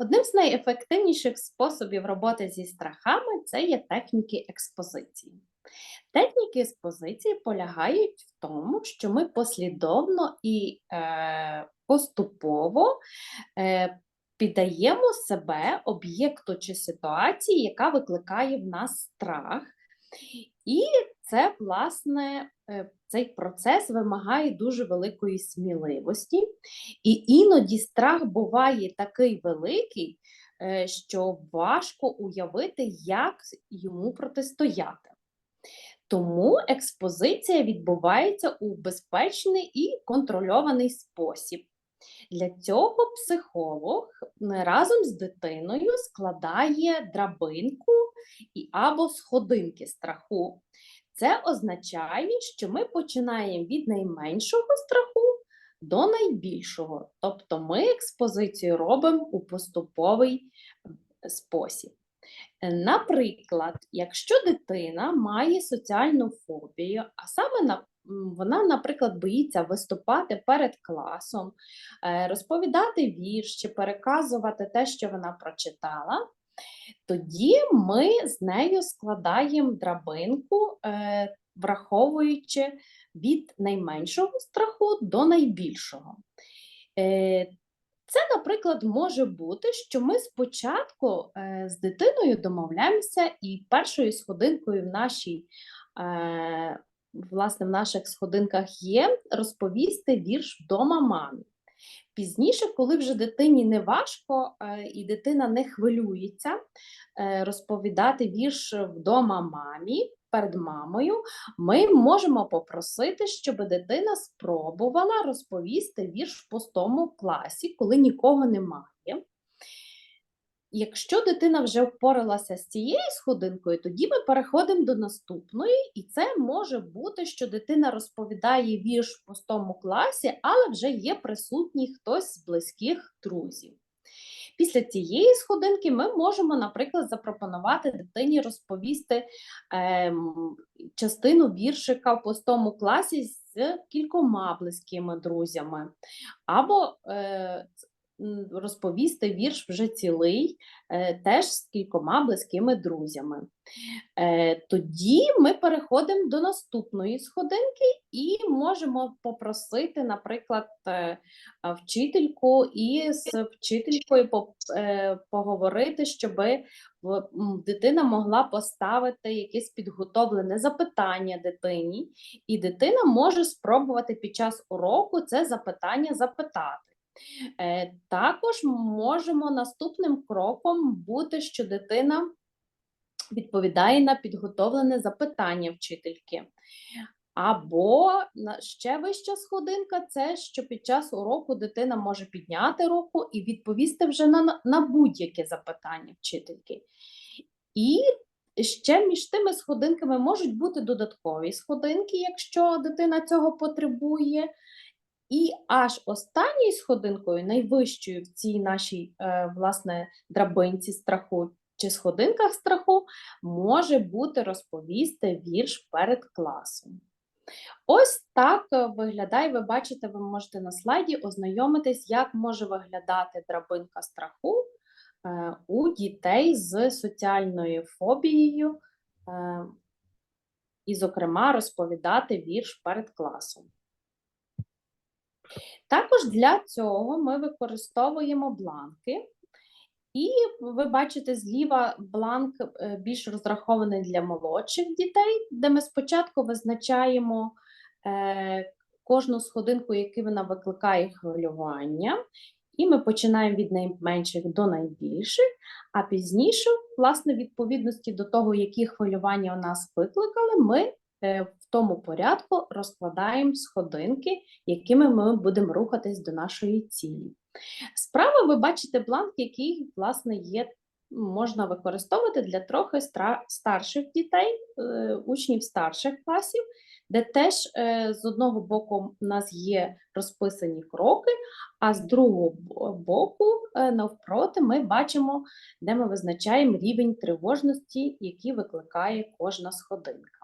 Одним з найефективніших способів роботи зі страхами це є техніки експозиції. Техніки експозиції полягають в тому, що ми послідовно і е, поступово е, піддаємо себе об'єкту чи ситуації, яка викликає в нас страх. І це, власне, е, цей процес вимагає дуже великої сміливості, і іноді страх буває такий великий, е, що важко уявити, як йому протистояти. Тому експозиція відбувається у безпечний і контрольований спосіб. Для цього психолог разом з дитиною складає драбинку або сходинки страху. Це означає, що ми починаємо від найменшого страху до найбільшого. Тобто ми експозицію робимо у поступовий спосіб. Наприклад, якщо дитина має соціальну фобію, а саме вона, наприклад, боїться виступати перед класом, е, розповідати вірш чи переказувати те, що вона прочитала, тоді ми з нею складаємо драбинку, е, враховуючи від найменшого страху до найбільшого. Е, це, наприклад, може бути, що ми спочатку з дитиною домовляємося, і першою сходинкою в нашій власне, в наших сходинках є розповісти вірш вдома мамі. Пізніше, коли вже дитині не важко е, і дитина не хвилюється е, розповідати вірш вдома мамі перед мамою, ми можемо попросити, щоб дитина спробувала розповісти вірш в пустому класі, коли нікого немає. Якщо дитина вже впоралася з цією сходинкою, тоді ми переходимо до наступної, і це може бути, що дитина розповідає вірш в пустому класі, але вже є присутній хтось з близьких друзів. Після цієї сходинки ми можемо, наприклад, запропонувати дитині розповісти е, частину віршика в пустому класі з кількома близькими друзями. Або е, розповісти вірш вже цілий, е, теж з кількома близькими друзями. Е, тоді ми переходимо до наступної сходинки і можемо попросити, наприклад, е, вчительку і з вчителькою поговорити, щоб дитина могла поставити якесь підготовлене запитання дитині, і дитина може спробувати під час уроку це запитання запитати. Е, також можемо наступним кроком бути, що дитина відповідає на підготовлене запитання вчительки. Або ще вища сходинка це що під час уроку дитина може підняти руку і відповісти вже на, на будь-яке запитання вчительки. І ще між тими сходинками можуть бути додаткові сходинки, якщо дитина цього потребує. І аж останньою сходинкою, найвищою в цій нашій е, власне драбинці страху чи сходинках страху, може бути розповісти вірш перед класом. Ось так е, виглядає, ви бачите, ви можете на слайді ознайомитись, як може виглядати драбинка страху е, у дітей з соціальною фобією, і, зокрема, розповідати вірш перед класом. Також для цього ми використовуємо бланки, і ви бачите зліва бланк е, більш розрахований для молодших дітей, де ми спочатку визначаємо е, кожну сходинку, яку вона викликає хвилювання. І ми починаємо від найменших до найбільших, а пізніше, власне, відповідності до того, які хвилювання у нас викликали, ми в тому порядку розкладаємо сходинки, якими ми будемо рухатись до нашої цілі. Справа ви бачите бланк, який, власне, є. Можна використовувати для трохи старших дітей, е, учнів старших класів, де теж е, з одного боку у нас є розписані кроки, а з другого боку, навпроти, ми бачимо, де ми визначаємо рівень тривожності, який викликає кожна сходинка.